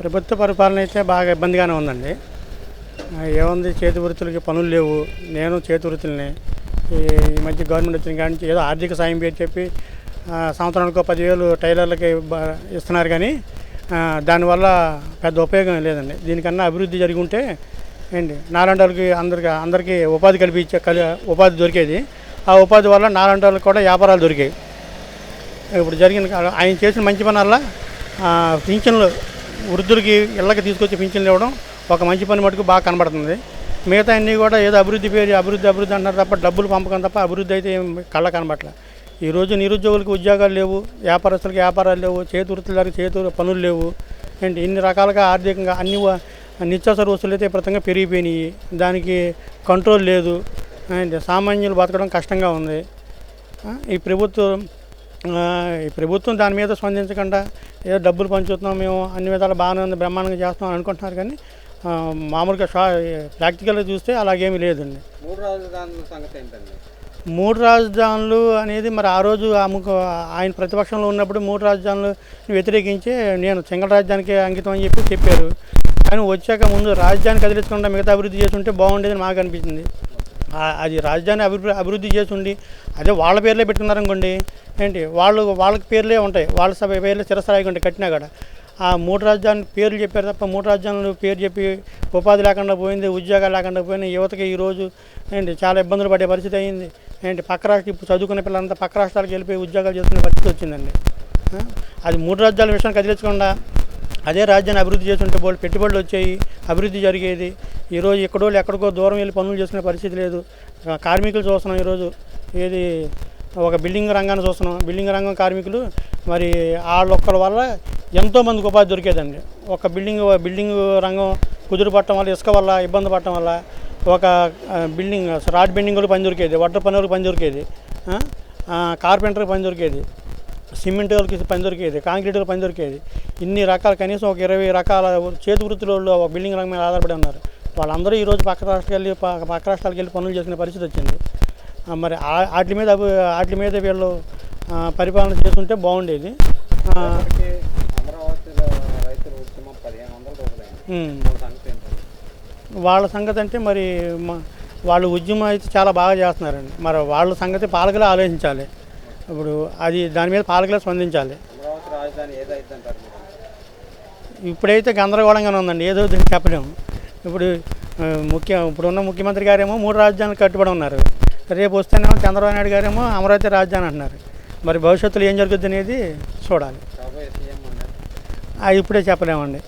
ప్రభుత్వ పరిపాలన అయితే బాగా ఇబ్బందిగానే ఉందండి. ఏముంది చేతి వృత్తులకి పనులు లేవు. నేను చేతి వృత్తుల్ని ఈ మధ్య గవర్నమెంట్ వచ్చిన కానీ ఏదో ఆర్థిక సాయం పేరు చెప్పి సంవత్సరానికి పదివేలు టైలర్లకి ఇస్తున్నారు కానీ దానివల్ల పెద్ద ఉపయోగం లేదండి. దీనికన్నా అభివృద్ధి జరిగి ఉంటే ఏంటి నాలంటి అందరికి అందరికీ ఉపాధి కల్పించే కలి ఉపాధి దొరికేది. ఆ ఉపాధి వల్ల నాలంటి వాళ్ళకి కూడా వ్యాపారాలు దొరికాయి. ఇప్పుడు జరిగిన ఆయన చేసిన మంచి పని వల్ల పింఛన్లు వృద్ధులకి ఇళ్ళకి తీసుకొచ్చి పింఛన్లు ఇవ్వడం ఒక మంచి పని మటుకు బాగా కనబడుతుంది. మిగతా అన్నీ కూడా ఏదో అభివృద్ధి పేరు అభివృద్ధి అభివృద్ధి అంటారు తప్ప డబ్బులు పంపకం తప్ప అభివృద్ధి అయితే కళ్ళ కనబట్ల. ఈరోజు నిరుద్యోగులకు ఉద్యోగాలు లేవు వ్యాపారస్తులకు వ్యాపారాలు లేవు చేతి వృత్తులకు చేతి పనులు లేవు. అండ్ ఇన్ని రకాలుగా ఆర్థికంగా అన్ని నిత్యావసర వస్తువులు అయితే ప్రతంగా పెరిగిపోయినాయి. దానికి కంట్రోల్ లేదు. అండ్ సామాన్యులు బతకడం కష్టంగా ఉంది. ఈ ప్రభుత్వం ప్రభుత్వం దాని మీద స్పందించకుండా ఏదో డబ్బులు పంచుతున్నాం మేము అన్ని విధాలు బాగానే ఉంది బ్రహ్మాండంగా చేస్తున్నాం అని అనుకుంటున్నారు కానీ మామూలుగా షా ప్రాక్టికల్గా చూస్తే అలాగేమీ లేదండి. మూడు రాజధానుల సంగతి ఏంటండి? మూడు రాజధానులు అనేది మరి ఆ రోజు ఆయన ప్రతిపక్షంలో ఉన్నప్పుడు మూడు రాజధానులు వ్యతిరేకించి నేను సింగల్ రాజధానికి అంకితం అని చెప్పి చెప్పారు. కానీ వచ్చాక ముందు రాజధాని కదిలించకుండా మిగతా అభివృద్ధి చేసి ఉంటే బాగుండేదని మాకు అనిపించింది. అది రాజధాని అభివృద్ధి అభివృద్ధి చేసి అదే వాళ్ళ పేర్లే పెట్టుకున్నారనుకోండి ఏంటి? వాళ్ళు వాళ్ళకి పేర్లే ఉంటాయి. వాళ్ళ సభ పేర్లే చిరస్థాయిగా ఉంటాయి కట్టినా కూడా. ఆ మూడు రాజధాని పేర్లు చెప్పారు తప్ప మూడు రాజధానులు పేరు చెప్పి ఉపాధి లేకుండా పోయింది ఉద్యోగాలు లేకుండా పోయిన యువతకి ఈరోజు ఏంటి చాలా ఇబ్బందులు పడే పరిస్థితి అయింది. ఏంటి పక్క రాష్ట్ర ఇప్పుడు చదువుకునే పిల్లలంతా పక్క రాష్ట్రాలకు వెళ్ళిపోయి ఉద్యోగాలు చేస్తున్న పరిస్థితి వచ్చిందండి. అది మూడు రాజ్యాల విషయాన్ని కదిలించకుండా అదే రాజ్యాన్ని అభివృద్ధి చేస్తుంటే వాళ్ళు పెట్టుబడులు వచ్చాయి అభివృద్ధి జరిగేది. ఈరోజు ఎక్కడో ఎక్కడికో దూరం వెళ్ళి పనులు చేసుకునే పరిస్థితి లేదు. కార్మికులు చూస్తున్నాం ఈరోజు. ఏది ఒక బిల్డింగ్ రంగాన్ని చూస్తున్నాం. బిల్డింగ్ రంగం కార్మికులు మరి వాళ్ళొక్కల వల్ల ఎంతోమందికి ఉపాధి దొరికేదండి. ఒక బిల్డింగ్ బిల్డింగ్ రంగం కుదురు పట్టడం వల్ల ఇసుక వల్ల ఇబ్బంది పడటం వల్ల ఒక బిల్డింగ్ రాడ్ బిల్డింగ్లు పని దొరికేది వడ్ర పనులకు పని దొరికేది కార్పెంటర్ పని దొరికేది. సిమెంట్ వాళ్ళకి పని దొరికేది కాంక్రీట్ పని దొరికేది. ఇన్ని రకాల కనీసం ఒక ఇరవై రకాల చేతి వృత్తుల వాళ్ళు ఒక బిల్డింగ్ రంగం మీద ఆధారపడి ఉన్నారు. వాళ్ళందరూ ఈరోజు పక్క రాష్ట్రాలకు వెళ్ళి పక్క రాష్ట్రాలకు వెళ్ళి పనులు చేసుకునే పరిస్థితి వచ్చింది. మరి వాటి మీద వాటి మీద వీళ్ళు పరిపాలన చేస్తుంటే బాగుండేది. వాళ్ళ సంగతి అంటే మరి వాళ్ళు ఉద్యమం అయితే చాలా బాగా చేస్తున్నారండి. మరి వాళ్ళ సంగతి పాలకులే ఆలోచించాలి. ఇప్పుడు అది దాని మీద పాలకులే స్పందించాలి ఇప్పుడైతే గందరగోళంగానే ఉందండి. ఏదో చెప్పలేము. ఇప్పుడు ముఖ్య ఇప్పుడున్న ముఖ్యమంత్రి గారేమో మూడు రాజధానులు కట్టుబడి ఉన్నారు. రేపు వస్తేనేమో చంద్రబాబు నాయుడు గారేమో అమరావతి రాజధాని అంటున్నారు. మరి భవిష్యత్తులో ఏం జరుగుతుంది అనేది చూడాలి. ఇప్పుడే చెప్పలేమండి.